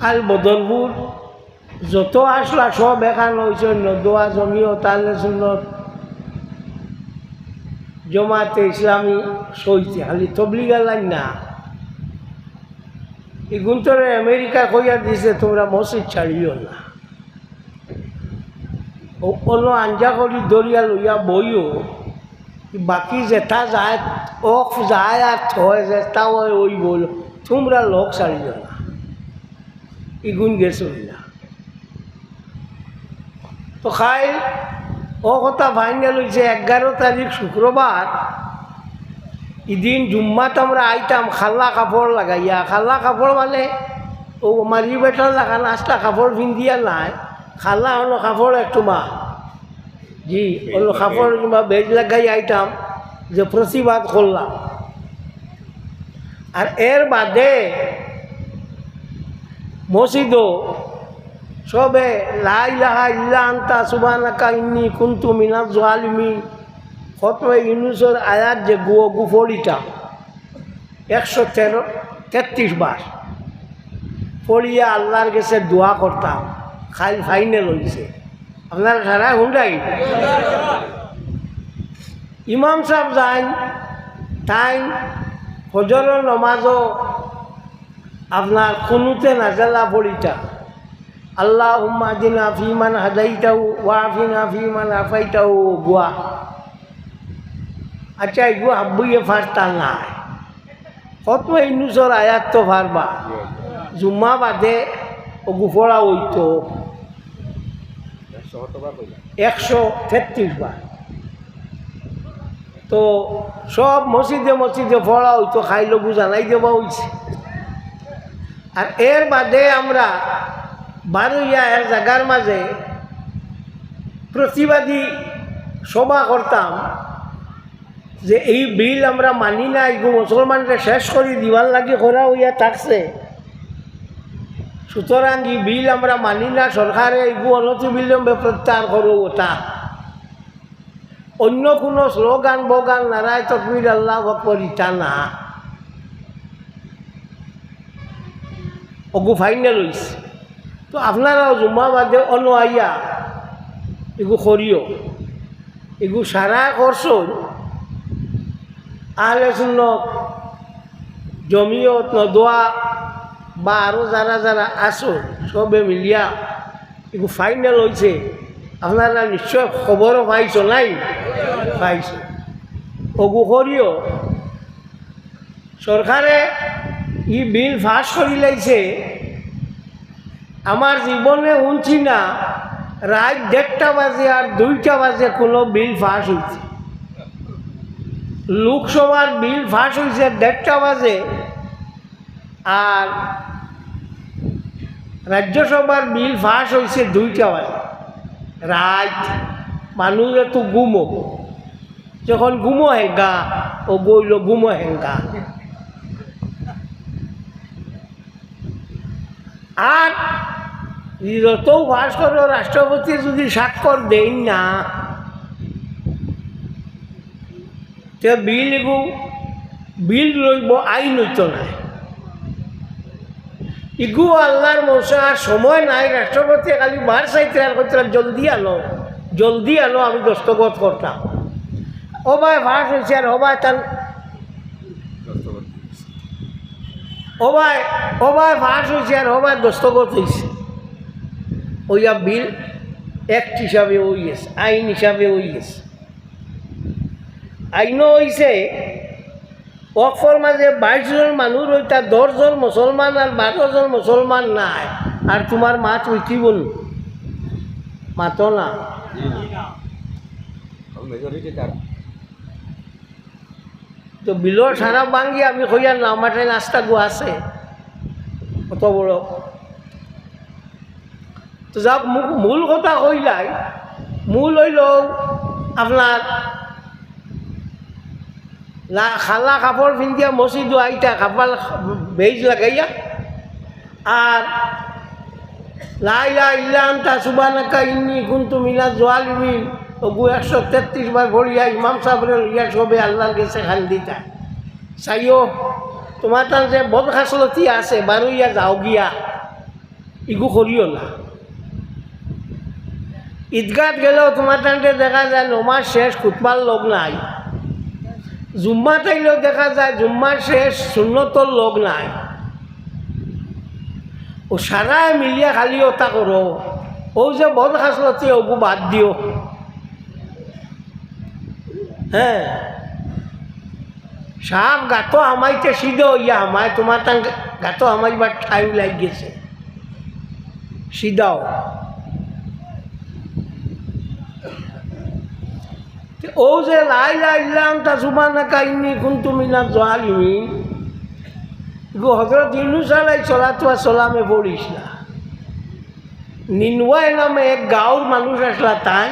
কাল বদলপুর যত আসলা সব এখান হয়েছে নদোয়া জমিও তাহলে সুন্নত জমাতে ইসলামী সইতে খালি তবলিগা লাইন না। এগুন তোরে আমেরিকা কইয়া দিছে, তোমরা মসজিদ ছাড়িও না। অন্য আঞ্জা করি দরিয়া লইয়া বইও বাকি যেটা যায় অফ যায় আর থয় যেটা ওই ওই বল তোমরা লোক ছাড়িও না। ইগুন গেছো না। তো খাই, ও কথা ফাইনাল হয়েছে এগারো তারিখ শুক্রবার, ইদিন জুম্মাত আমরা আইতাম, খাল্লা কাপড় লাগাইয়া। খাল্লা কাপড় মানে ও মারি বেটার লাগা নাস্তা কাপড় পিন্দিয়া নাই, খাল্লা হলো কাপড় একটু মা। জি, হলো কাপড় কিংবা বেজ লাগাই আইতাম, যে প্রতিবাদ করলাম। আর এর বাদে মসজিদও। সবে লাই লাহা ইল্লা আন্তা সুবানাকা ইন্নি কুন্তু মিনাজ জালিমিন। খতমে ইউনুসের আয়াত যে গু গুফড়িটা একশো তেরো, তেত্রিশ বার। পড়িয়া আল্লাহর কাছে দোয়া করতাম খাই ফাইনাল হয়েছে আপনার সারা হুন্ডাই। ইমাম সাহেব যাইন তাই ফজরের নমাজও আপনার কোনোতে নাজালা পড়িটা আল্লাহ উম্মাদিনা ফিমান হাদাইটাও ওয়াফিনা ফিমান আফাইটাও গোয়া। আচ্ছা এগুলো হাব্বইয়ে ফারতা নাই। কত ইনুসর আয়াত তো ফারবা। জুম্মা বাদে ও গুফড়া হইতো একশো তেত্রিশ বার। তো সব মসজিদে মসজিদে ফড়া হইতো, খাইলো জানাই দেওয়া হইছে। আর এর বাদে আমরা বারুইয়া এর জায়গার মাঝে প্রতিবাদী সভা করতাম যে এই বিল আমরা মানি না এগু মুসলমানরা শেষ করে, দিবার লাগে করা হইয়া থাকছে। সুতরাং এই বিল আমরা মানি না, সরকারে এগু অনতিবিলম্বে প্রত্যাহার করো ওটা। অন্য কোনো স্লোগান, বগান, নারায় তকবির আল্লাহ বকর ইটা না। অগু ফাইনাল হয়েছে তো আপনারাও জুম্মা বাদে অন্য আইয়া এগু করিও এগু সারা করছন আহলে সুন্নত জমিয়ত নদোয়া বা আরও যারা যারা আসো সবে মিলিয়া এগু ফাইনাল হয়েছে আপনারা নিশ্চয় খবরও পাইছ নাই? পাইছ। অগু করিও সরকারে ই বিল ফাঁস করি লাইছে আমার জীবনে শুনছি না, রাত দেড়টা বাজে আর দুইটা বাজে কোনো বিল ফাঁস হয়েছে লোকসভার বিল ফাঁস হয়েছে দেড়টা বাজে আর রাজ্যসভার বিল ফাঁস হয়েছে দুইটা বাজে। রাত মানুষ তো গুমো যখন গুমো হেঙ্গা ও বইল গুমো হেঙ্গা আর যত ফাঁস করো রাষ্ট্রপতি যদি স্বাক্ষর দেন না, তে বিল এগু বিল লইব, আইন হইত নাই ইগু আল্লাহর মশা আর সময় নাই, রাষ্ট্রপতি খালি বার চাইতে আর করতে জলদি আনো জলদি আলো আমি দস্তখত করতাম। অবায় ফাঁস হয়েছে আর অবায় তার অবায় অবায় ফাঁস হয়েছে আর অবায় দস্তখত হয়েছে ওইয়া বিল অ্যাক্ট হিসাবে ওই আইন হিসাবে ওই গেছে আইনও হইছে অকফর মাঝে বাইশ জন মানুষ রইতা দশজন মুসলমান আর বারো জন মুসলমান নাই। আর তোমার মাছ উঠি বল? মাত না। তো বিলৰ সারা ভাঙি আমি কইয়া না নাস্তা গো আছে। কত বড় তো যাক মোক মূল কথা কইলাই মূল হইল আপনার খালা কাপড় পিন্ধিয়া মসজিদও আইতা কাপাল বেজ লাগাইয়া। আর লাইলা ইল্লা আন্তা সুবানাকা ইন্নি কুন্তু মিলা জোয়ালিমিন ওগু একশো তেত্রিশ বার ভরিয়া ইমাম সাহেবের ইয়া সবে আল্লাহর গেছে খান দিতা। চাইও তোমার তার যে বদ খাসলতি আছে বারো ইয়া যাও গিয়া। ইগু করিও না। ঈদগাত গেলেও তোমার টানতে দেখা যায়, নমাজ শেষ, খুতবার লোক নাই। জুম্মা তাইলেও দেখা যায়, জুম্মার শেষ শূন্যতর লোক নাই। ও সারাই মিলিয়া খালি ওটা করো। ও যে বদ খাসলতি ওগু বাদ দিও। হ্যাঁ। সাপ গাতো আমাইতে সিধে, ইয়া আমায় তোমার তাং গাতো আমাইবার ঠাই লাগ গেছে। সিধাও। ও যে লাই লাইলাম তা সুবানা কাইনি কুন্তু মিনা জোয়ালিমিন গো হজরত ইউনুস আলাই চলাতো চলামে পড়িস না। নিনুয়াই নামে এক গাঁৱৰ মানুষ আসলা তাই।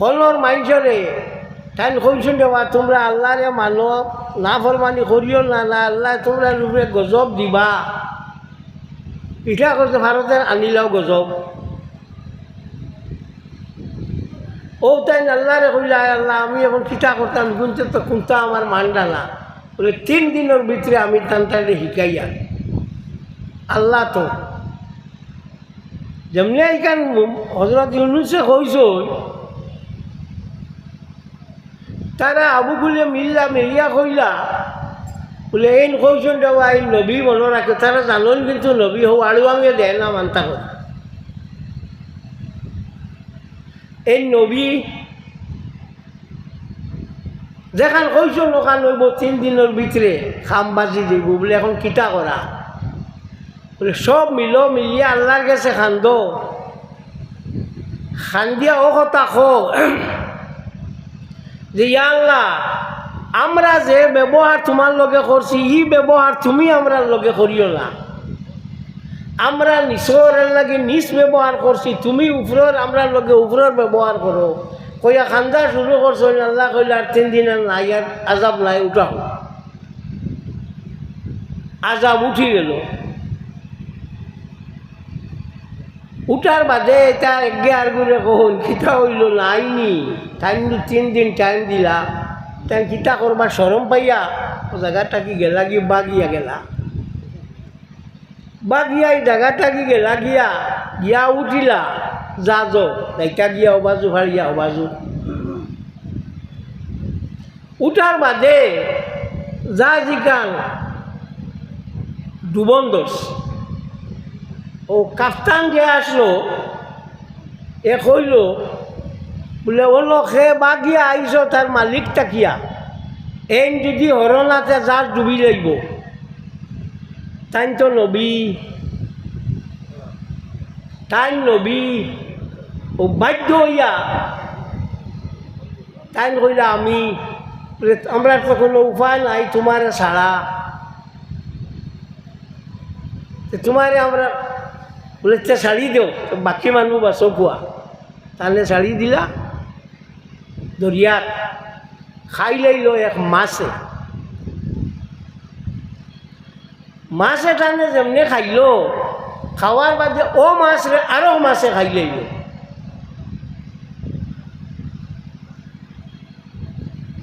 হলর মানুষরে তাই কইছেন দেওয়া তোমরা আল্লাহরে মানো না ফরমানি করিও না না আল্লাহ তোমরা রূপে গজব দিবা। পিঠা করতে ভারতের আনিলাও গজব। ও তাই আল্লাহরে কইলা আল্লাহ, আমি এখন পিঠা করতাম, গুনতে তো কোনটা আমার মানডা না বলে, তিন দিনের ভিতরে আমি তান্তারে শিকাইয়া আল্লাহ তো। যেমনি এইখান হজরত ইউনুসে কইস তারা আবু গুলিয়ে মিল্লা মিলিয়া কইলা, বলে এই কইছেন দেওয়া এই নবী মনে রাখে তারা জানন কিন্তু নবী হও আরও আমি দেয় না মানতা এই নবী, যেখান কইস নখান হইব তিন দিনের ভিতরে খাম বাজি দিব, বলে এখন কিতা করা বলে সব মিল মিলিয়ে আল্লাহর কাছে খান্দ। খান্দিয়া ও কথা যে, ইয়া আল্লাহ, আমরা যে ব্যবহার তোমার লগে করছি, ই ব্যবহার তুমি আমরা লগে করিও না। আমরা নিচরের লাগে নিজ ব্যবহার করছি, তুমি উপরের, আমরা লগে উপরের ব্যবহার করো। কইয়া খান্দা শুরু করছ আল্লাহ কইলা, আর তিন দিন আর নাই, আর আজাব নাই, উঠাও। আজাব উঠি গেল। উঠার বাদে এটা এগে আর করে কহন কিতা হইল নাইনি। টাইম তিন দিন টাইম দিলা। তাই কিতা করবার সরম পাইয়া, ও জায়গাটা কি গেলা কি বাগিয়া গেলা। বাগিয়া এই জায়গাটা কি গেলা গিয়া গিয়া উঠিলা, যা যো নাইকা গিয়া অবাজু, ভাড়িয়া অবাজু। উঠার বাদে যা জিকান ডুবন্দস ও কাফতান যে আসলো। এ কইল, বলে ওলো সে বাগিয়া আইস তার মালিক তাকিয়া এন যদি হরণাতে যার ডুবি লাগব তাই তো নবী। তাই নবী। ও বাধ্য হইয়া তাই কইলা, আমি আমরা তো কোনো উপায় নাই তোমার ছাড়া। তোমারে আমরা বলে, তে দেও বাকি মানুষ বাসো কোয়া তাহলে শাড়ি দিলা, দরিয়াত খাই লাইল এক মাছে। মাছে টানে যেমনি খাইল, খাওয়ার বাদে ও মাছ রে আরও মাছে খাই লাইল।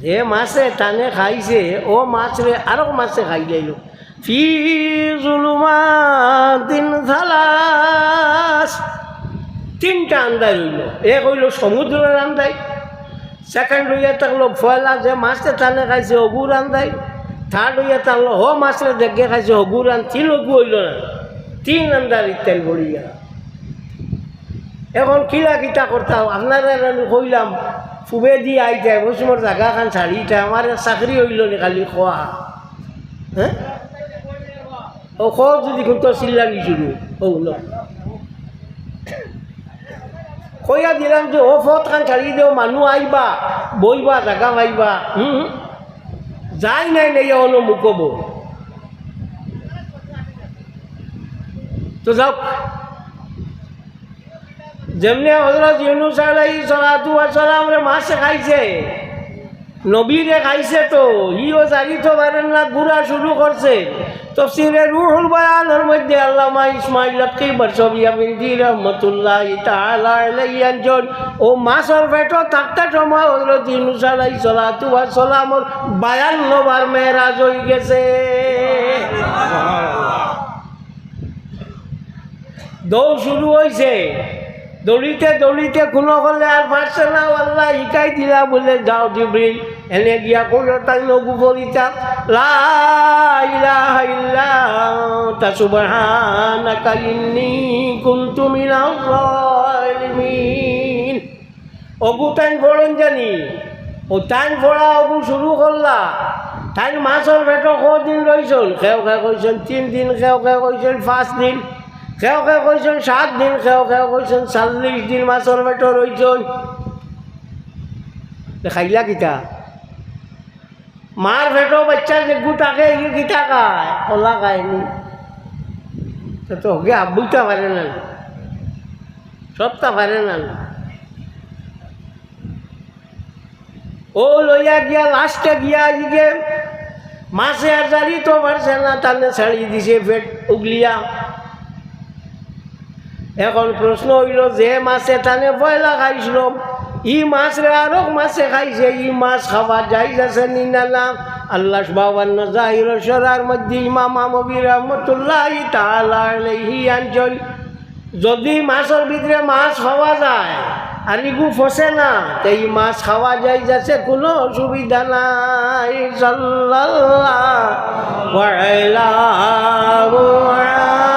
যে মাছে টানে খাইছে, ও মাছ রে আরও মাছে খাই লাইল। ফি জুলুমাতিন তিনটা আন্দাই রইল এক হইল সমুদ্রের আন্দাই সেকেন্ড হইয়া থাকল ফয়লা যে মাছটা টানে খাইছে অগুর আন্দাই থার্ড হইয়া থাকল হ মাছটা দেখে খাইছে অগুর আন তিন অগু হইল না। তিন আন্দার ইত্যাদি বড়িয়া এখন কিলা কিতা করতাম আপনারা আমি কইলাম, ফুবে দিয়ে আইতে ওই সময় জায়গা খান ছাড়িটা আমার চাকরি হইল নি খালি খোয়া। হ্যাঁ? খ যদি কিন্তু চিল্লা দিছিলো ও কইয়া দিলাম যে ও ফত খান ছাড়ি দেও, মানুহ আইবা, বইবা, জাগা পাইবা যাই নাই নাই হলো মুকব তো যাওক। যেমনি হজরত ইউনুস আলাই সালাতু সালাম রে মাছে খাইছে। নবীরে খাইছে তো ইও জারি তো পারেন না ঘুরা শুরু করছে। তফসিরে রুহুল বয়ানের মধ্যে আল্লামা ইসমাইল বরসবিয়া বিনতি রহমতুল্লাহ তাআলা আলাইহি ও মাছর পেট থাকতে সময় হজরত ইউনুস আলাই সালাতু ওয়া সালামর 52 বার মেরাজ হয়ে গেছে। দৌড় শুরু হয়েছে দৌড়িতে দৌড়িতে কোনো হলে আর পারছে না, আল্লাহ শিকাই দিলা বলে, যাও জিব্রিল, এনে গিয়া করো তাই নগু বলিতা তা সুবহানাকা ইন্নী কুনতু জালিমিন অগু তাইন পড়েন জানি, ও তাইন পড়া অগু শুরু করলা। তাইন মাছর পেট কদিন রইছল, খেও খেও কইছেন তিন দিন, খেও খেও কইছেন পাঁচ দিন। খেও খেও কইছেন, সাত দিন খেও খেও কইছেন, চাল্লিশ দিন মাছর পেট রইছল খাইলা কিতা? মার পেটো বাচ্চার যে গুটাকে ইয়ে কিতা খায়, কলা খায়নি তো হগে আব্বুইটা পারে না। সবটা পারে না। ও লইয়া গিয়া লাস্টে গিয়া দিকে মাসে আর জারি তো পারছে না টানে ছাড়ি দিছে, পেট উগলিয়া। এখন প্রশ্ন হইল, যে মাছে টানে পয়লা খাইছিল ই মাছ রে আরও মাছে খাইছে, ই মাছ খাওয়া যাই যাচ্ছে নি না না? আল্লাহ বাবান্ন জাহির সরার মধ্যে ইমাম আমবি রহমতুল্লাহ তাহলে আঞ্চল যদি মাছের ভিতরে মাছ খাওয়া যায়, আর ইগু ফসে না, তো এই মাছ খাওয়া যাই যাচ্ছে কোনো অসুবিধা নাই মুহাম্মাদ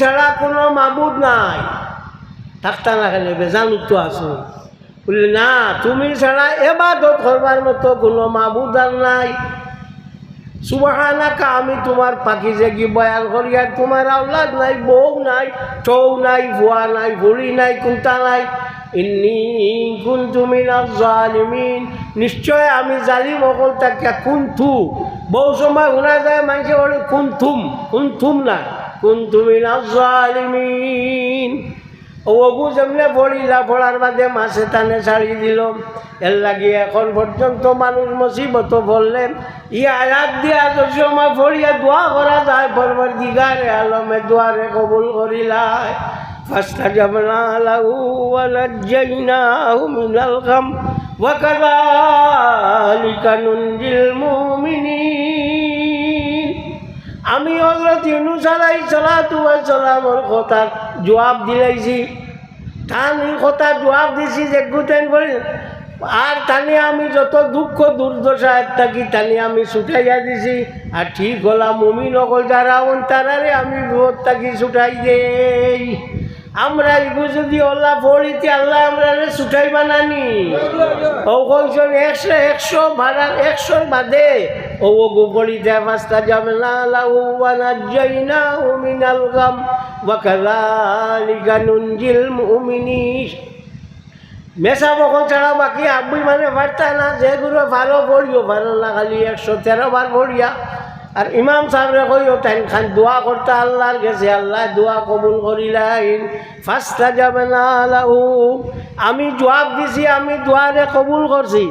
ছাড়া কোনো মাবুদ নাই। থাকতা না খেলে বেজান তো আছো বললে, না, তুমি ছাড়া এবাদত করবার মতো কোনো মাবুদ আর নাই। সুবাহানাকা, আমি তোমার পাখি জেগি বয়াল করি আর তোমার আওলাদ নাই, বউ নাই চৌ নাই, ভুয়া নাই, ভুড়ি নাই, কুন্তা নাই। ইন্নি কুন্তু মিনাজ জালিমিন। নিশ্চয় আমি জালিম অকল তাকে কুন্থু। বহু সময় শোনা যায় মানুষে বলে কুন্থুম কুন্থুম না কুন্তু মিনাজালিমিন ওগু যেমনে পড়িলা পড়ার বাদে মাছে টানে ছাড়ি দিল। এর লাগি এখন পর্যন্ত মানুষ মুসিবত বললেন ই আয়াত দিয়া জমা পড়িয়া দোয়া করা যায় পরবার দিগারে আলমে দোয়ারে কবুল করিলায় ফাস্তাজাবনা জমনা ওয়া নাজাইনাহু মিনাল গাম। ওয়া কাযালিকা আমি হজরত ইউনুস আলাই সালাতু সালামর কথা জবাব দিলাইছি। তান কথা জবাব দিছি যে গুতেন বলি, আর তানে আমি যত দুঃখ দুর্দশা থাকি তানে আমি ছুটাইয়া দিছি। আর ঠিক হলাম মুমি নকল যারা ওন তারারে আমি বিপদ থাকি ছুটাই দেই। আমরা এগু যদি আল্লাহ পড়িতে আল্লাহ আমরা ছুটাই বানানি ও কইছেন, একশো একশো ভাড়া একশোর বাদে ও গো পড়িতে পাঁচটা যাবে না লাউবানা জৈনা মিনাল গাম ওয়াকালালিকা নুনজিল মুমিনিস। মেশা ছাড়া বাকি আব্বুই মানে পারতা না যেগুলো ভালো পড়িও, ভালো না খালি একশো তেরো বার পড়িয়া। আর ইমাম সাহেবরে কইও তাই খান দোয়া করতে আল্লাহর গেছে আল্লাহ দোয়া কবুল করিলাইন ফার্স্টটা যাবে না আমি জবাব দিছি, আমি দোয়ারে কবুল করছি।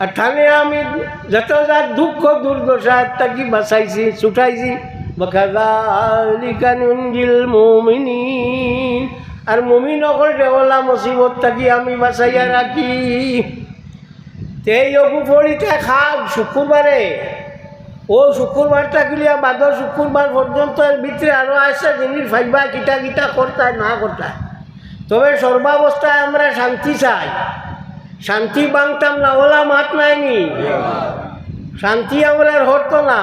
আর আমি যত যা দুঃখ দুর্দশা তাকি বাঁচাইছি ছুটাইছি বকালিকানুঞ্জিল মুমিনিন আর মুমিন অকল দেওয়ালা মুসিবত থাকি আমি বাঁচাইয়া রাখি তেই অগু পড়িতে খাক শুক্রবারে ও শুক্রবারটা গিলিয়া বাদর শুক্রবার পর্যন্ত এর ভিতরে আরও আসছে জিনিস ফাইবা কিটা কিটা করতায় না করতায় তবে সর্বাবস্থায় আমরা শান্তি চাই। শান্তি বাংতাম না, ওলা মাত নাইনি। শান্তি আমরা হতো না।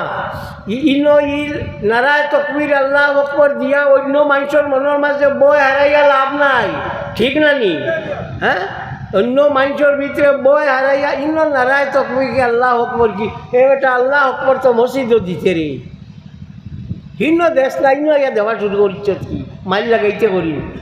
ইন ই নারায় তকবির আল্লাহ অকবর দিয়া অন্য মানুষের মনের মাঝে বই হারাইয়া লাভ নাই। ঠিক না নি? হ্যাঁ? অন্য মানুষের ভিতরে বই হারাইয়া ইনো নারায় তকবির কি আল্লাহ অকবর কি? এটা আল্লাহ অকবর তো মসজিদও দিতে রে। হিন্ন দেশ নাই ইয়া দেওয়া শুরু করিচ্ছ কি? মাইল লাগাইতে করি।